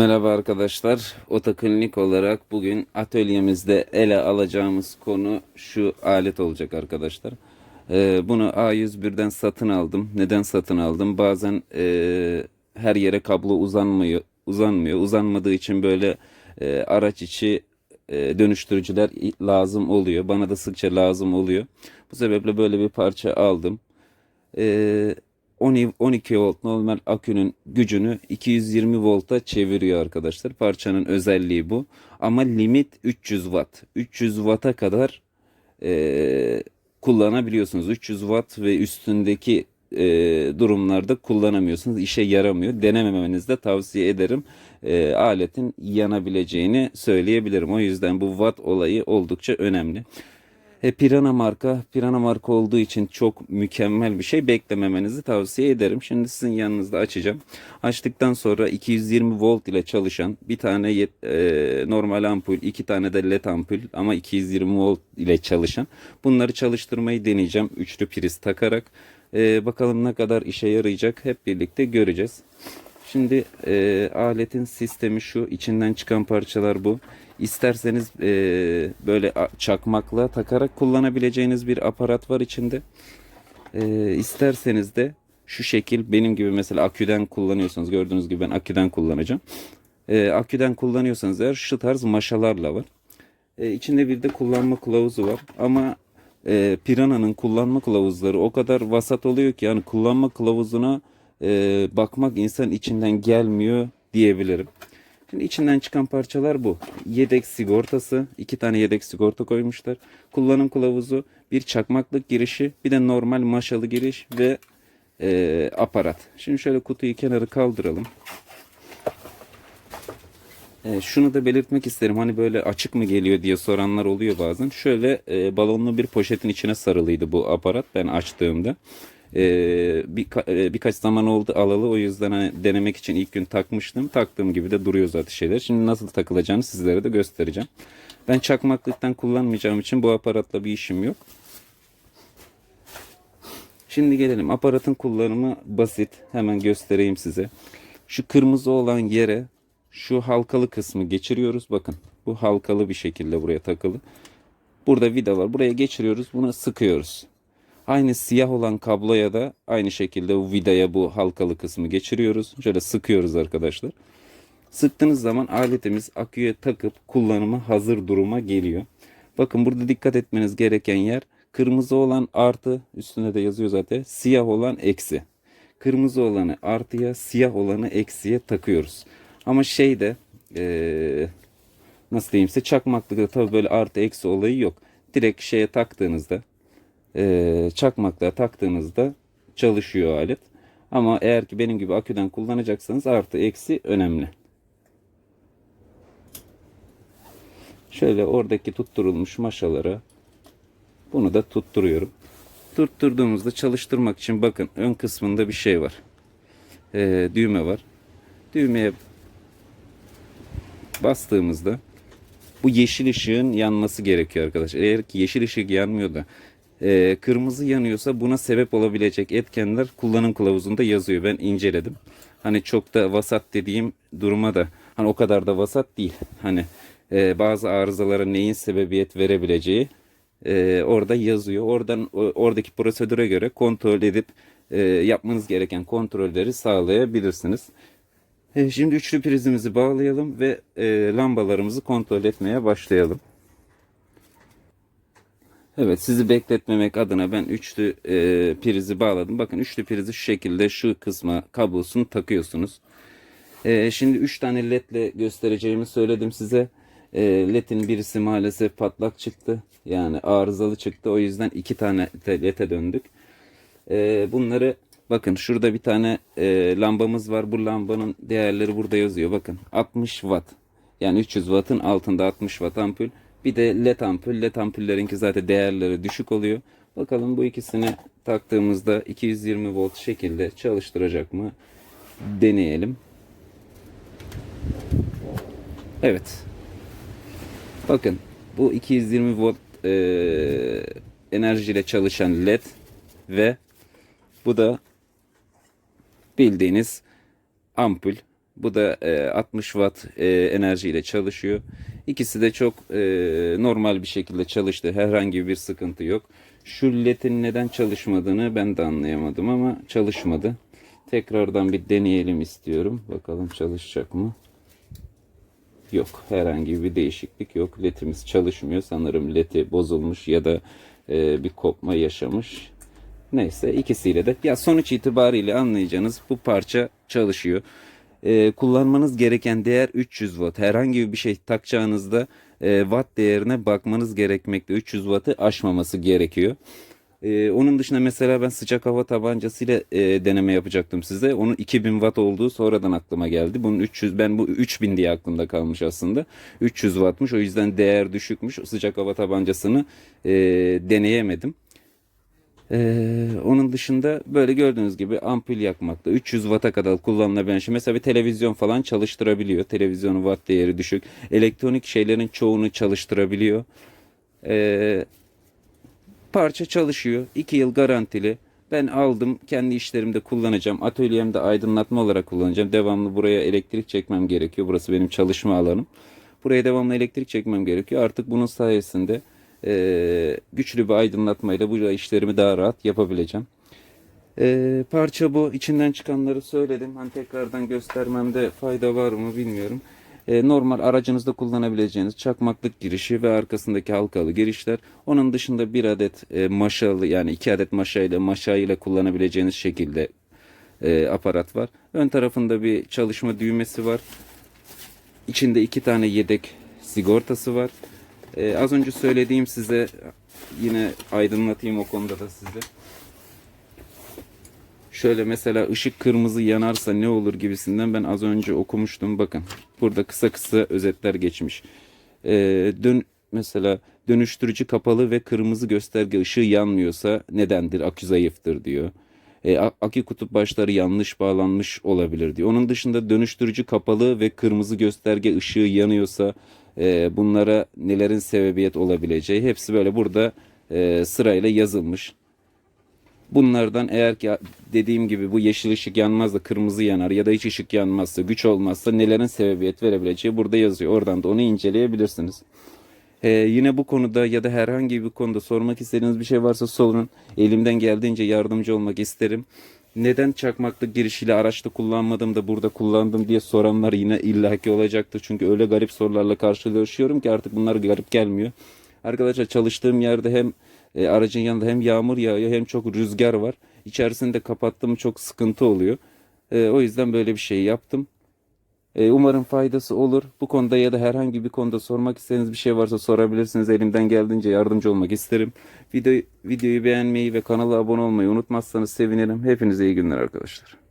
Merhaba arkadaşlar. Otoklinik olarak bugün atölyemizde ele alacağımız konu şu alet olacak arkadaşlar. Ee, bunu A101'den satın aldım. Neden satın aldım? Bazen e, her yere kablo uzanmıyor, uzanmıyor. Uzanmadığı için böyle e, araç içi e, dönüştürücüler lazım oluyor. Bana da sıkça lazım oluyor. Bu sebeple böyle bir parça aldım. Ee, 10 12 volt normal akünün gücünü 220 volta çeviriyor arkadaşlar. Parçanın özelliği bu. Ama limit 300 watt. 300 watt'a kadar e, kullanabiliyorsunuz. 300 watt ve üstündeki e, durumlarda kullanamıyorsunuz. İşe yaramıyor. Denememenizi de tavsiye ederim. E, aletin yanabileceğini söyleyebilirim. O yüzden bu watt olayı oldukça önemli. E, Pirana marka, Pirana marka olduğu için çok mükemmel bir şey beklememenizi tavsiye ederim. Şimdi sizin yanınızda açacağım. Açtıktan sonra 220 volt ile çalışan bir tane e, normal ampul, iki tane de led ampul ama 220 volt ile çalışan. Bunları çalıştırmayı deneyeceğim üçlü priz takarak. E, bakalım ne kadar işe yarayacak hep birlikte göreceğiz. Şimdi e, aletin sistemi şu. içinden çıkan parçalar bu. İsterseniz e, böyle çakmakla takarak kullanabileceğiniz bir aparat var içinde. E, isterseniz de şu şekil benim gibi mesela aküden kullanıyorsanız gördüğünüz gibi ben aküden kullanacağım. E, aküden kullanıyorsanız eğer şu tarz maşalarla var. E, içinde bir de kullanma kılavuzu var. Ama e, Piranha'nın kullanma kılavuzları o kadar vasat oluyor ki yani kullanma kılavuzuna e, bakmak insan içinden gelmiyor diyebilirim. Şimdi içinden çıkan parçalar bu. Yedek sigortası, iki tane yedek sigorta koymuşlar. Kullanım kılavuzu, bir çakmaklık girişi, bir de normal maşalı giriş ve e, aparat. Şimdi şöyle kutuyu kenarı kaldıralım. E, şunu da belirtmek isterim. Hani böyle açık mı geliyor diye soranlar oluyor bazen. Şöyle e, balonlu bir poşetin içine sarılıydı bu aparat ben açtığımda. E, birka- e, birkaç zaman oldu alalı o yüzden hani denemek için ilk gün takmıştım. Taktığım gibi de duruyor zaten şeyler. Şimdi nasıl takılacağını sizlere de göstereceğim. Ben çakmaklıktan kullanmayacağım için bu aparatla bir işim yok. Şimdi gelelim. Aparatın kullanımı basit. Hemen göstereyim size. Şu kırmızı olan yere şu halkalı kısmı geçiriyoruz. Bakın bu halkalı bir şekilde buraya takılı. Burada vida var. Buraya geçiriyoruz. Bunu sıkıyoruz. Aynı siyah olan kabloya da aynı şekilde bu vidaya bu halkalı kısmı geçiriyoruz. Şöyle sıkıyoruz arkadaşlar. Sıktığınız zaman aletimiz aküye takıp kullanıma hazır duruma geliyor. Bakın burada dikkat etmeniz gereken yer kırmızı olan artı üstünde de yazıyor zaten siyah olan eksi. Kırmızı olanı artıya siyah olanı eksiye takıyoruz. Ama şeyde eee nasıl diyeyim size çakmaklıkta tabii böyle artı eksi olayı yok. Direkt şeye taktığınızda eee çakmaklığa taktığınızda çalışıyor alet. Ama eğer ki benim gibi aküden kullanacaksanız artı eksi önemli. Şöyle oradaki tutturulmuş maşalara bunu da tutturuyorum. Tutturduğumuzda çalıştırmak için bakın ön kısmında bir şey var. Ee, düğme var. Düğmeye bastığımızda bu yeşil ışığın yanması gerekiyor arkadaşlar. Eğer ki yeşil ışık yanmıyor da e, kırmızı yanıyorsa buna sebep olabilecek etkenler kullanım kılavuzunda yazıyor. Ben inceledim. Hani çok da vasat dediğim duruma da hani o kadar da vasat değil. Hani e, bazı arızalara neyin sebebiyet verebileceği e, orada yazıyor. Oradan oradaki prosedüre göre kontrol edip e, yapmanız gereken kontrolleri sağlayabilirsiniz. E, Şimdi üçlü prizimizi bağlayalım ve e, lambalarımızı kontrol etmeye başlayalım. Evet sizi bekletmemek adına ben üçlü e, prizi bağladım. Bakın üçlü prizi şu şekilde şu kısma kablosunu takıyorsunuz. E, şimdi üç tane ledle göstereceğimi söyledim size. E, ledin birisi maalesef patlak çıktı. Yani arızalı çıktı. O yüzden iki tane de lede döndük. E, bunları bakın şurada bir tane e, lambamız var. Bu lambanın değerleri burada yazıyor. Bakın 60 watt. Yani 300 wattın altında 60 watt ampul. Bir de led ampul. Led ampullerinki zaten değerleri düşük oluyor. Bakalım bu ikisini taktığımızda 220 volt şekilde çalıştıracak mı? Deneyelim. Evet. Bakın bu 220 volt e, enerjiyle çalışan led ve bu da bildiğiniz ampul. Bu da e, 60 watt e, enerjiyle çalışıyor. İkisi de çok e, normal bir şekilde çalıştı. Herhangi bir sıkıntı yok. Şu ledin neden çalışmadığını ben de anlayamadım ama çalışmadı. Tekrardan bir deneyelim istiyorum. Bakalım çalışacak mı? Yok. Herhangi bir değişiklik yok. Ledimiz çalışmıyor. Sanırım ledi bozulmuş ya da e, bir kopma yaşamış. Neyse ikisiyle de ya sonuç itibariyle anlayacağınız bu parça çalışıyor. E, kullanmanız gereken değer 300 watt. Herhangi bir şey takacağınızda e, watt değerine bakmanız gerekmekte. 300 wattı aşmaması gerekiyor. E, onun dışında mesela ben sıcak hava tabancasıyla e, deneme yapacaktım size. Onun 2000 watt olduğu sonradan aklıma geldi. Bunun 300 ben bu 3000 diye aklımda kalmış aslında. 300 wattmış. O yüzden değer düşükmüş. Sıcak hava tabancasını e, deneyemedim. Ee, onun dışında böyle gördüğünüz gibi ampul yakmakta 300 watt'a kadar kullanılabilen şey. Mesela bir televizyon falan çalıştırabiliyor. Televizyonun watt değeri düşük. Elektronik şeylerin çoğunu çalıştırabiliyor. Ee, parça çalışıyor. 2 yıl garantili. Ben aldım. Kendi işlerimde kullanacağım. Atölyemde aydınlatma olarak kullanacağım. Devamlı buraya elektrik çekmem gerekiyor. Burası benim çalışma alanım. Buraya devamlı elektrik çekmem gerekiyor. Artık bunun sayesinde e, güçlü bir aydınlatmayla bu işlerimi daha rahat yapabileceğim. E, parça bu. İçinden çıkanları söyledim. Hani tekrardan göstermemde fayda var mı bilmiyorum. E, normal aracınızda kullanabileceğiniz çakmaklık girişi ve arkasındaki halkalı girişler. Onun dışında bir adet e, maşalı yani iki adet maşa ile maşa ile kullanabileceğiniz şekilde e, aparat var. Ön tarafında bir çalışma düğmesi var. İçinde iki tane yedek sigortası var. Ee, az önce söylediğim size yine aydınlatayım o konuda da size. Şöyle mesela ışık kırmızı yanarsa ne olur gibisinden ben az önce okumuştum. Bakın burada kısa kısa özetler geçmiş. Ee, dön mesela dönüştürücü kapalı ve kırmızı gösterge ışığı yanmıyorsa nedendir? Akü zayıftır diyor. E, akü kutup başları yanlış bağlanmış olabilir diyor. Onun dışında dönüştürücü kapalı ve kırmızı gösterge ışığı yanıyorsa e, bunlara nelerin sebebiyet olabileceği hepsi böyle burada e, sırayla yazılmış. Bunlardan eğer ki dediğim gibi bu yeşil ışık yanmaz da kırmızı yanar ya da hiç ışık yanmazsa güç olmazsa nelerin sebebiyet verebileceği burada yazıyor. Oradan da onu inceleyebilirsiniz. Ee, yine bu konuda ya da herhangi bir konuda sormak istediğiniz bir şey varsa sorun. Elimden geldiğince yardımcı olmak isterim. Neden çakmaklık girişiyle araçta kullanmadım da burada kullandım diye soranlar yine illaki olacaktır. Çünkü öyle garip sorularla karşılaşıyorum ki artık bunlar garip gelmiyor. Arkadaşlar çalıştığım yerde hem e, aracın yanında hem yağmur yağıyor hem çok rüzgar var. İçerisinde kapattım çok sıkıntı oluyor. E, o yüzden böyle bir şey yaptım. E, Umarım faydası olur. Bu konuda ya da herhangi bir konuda sormak istediğiniz bir şey varsa sorabilirsiniz. Elimden geldiğince yardımcı olmak isterim. Video, videoyu beğenmeyi ve kanala abone olmayı unutmazsanız sevinirim. Hepinize iyi günler arkadaşlar.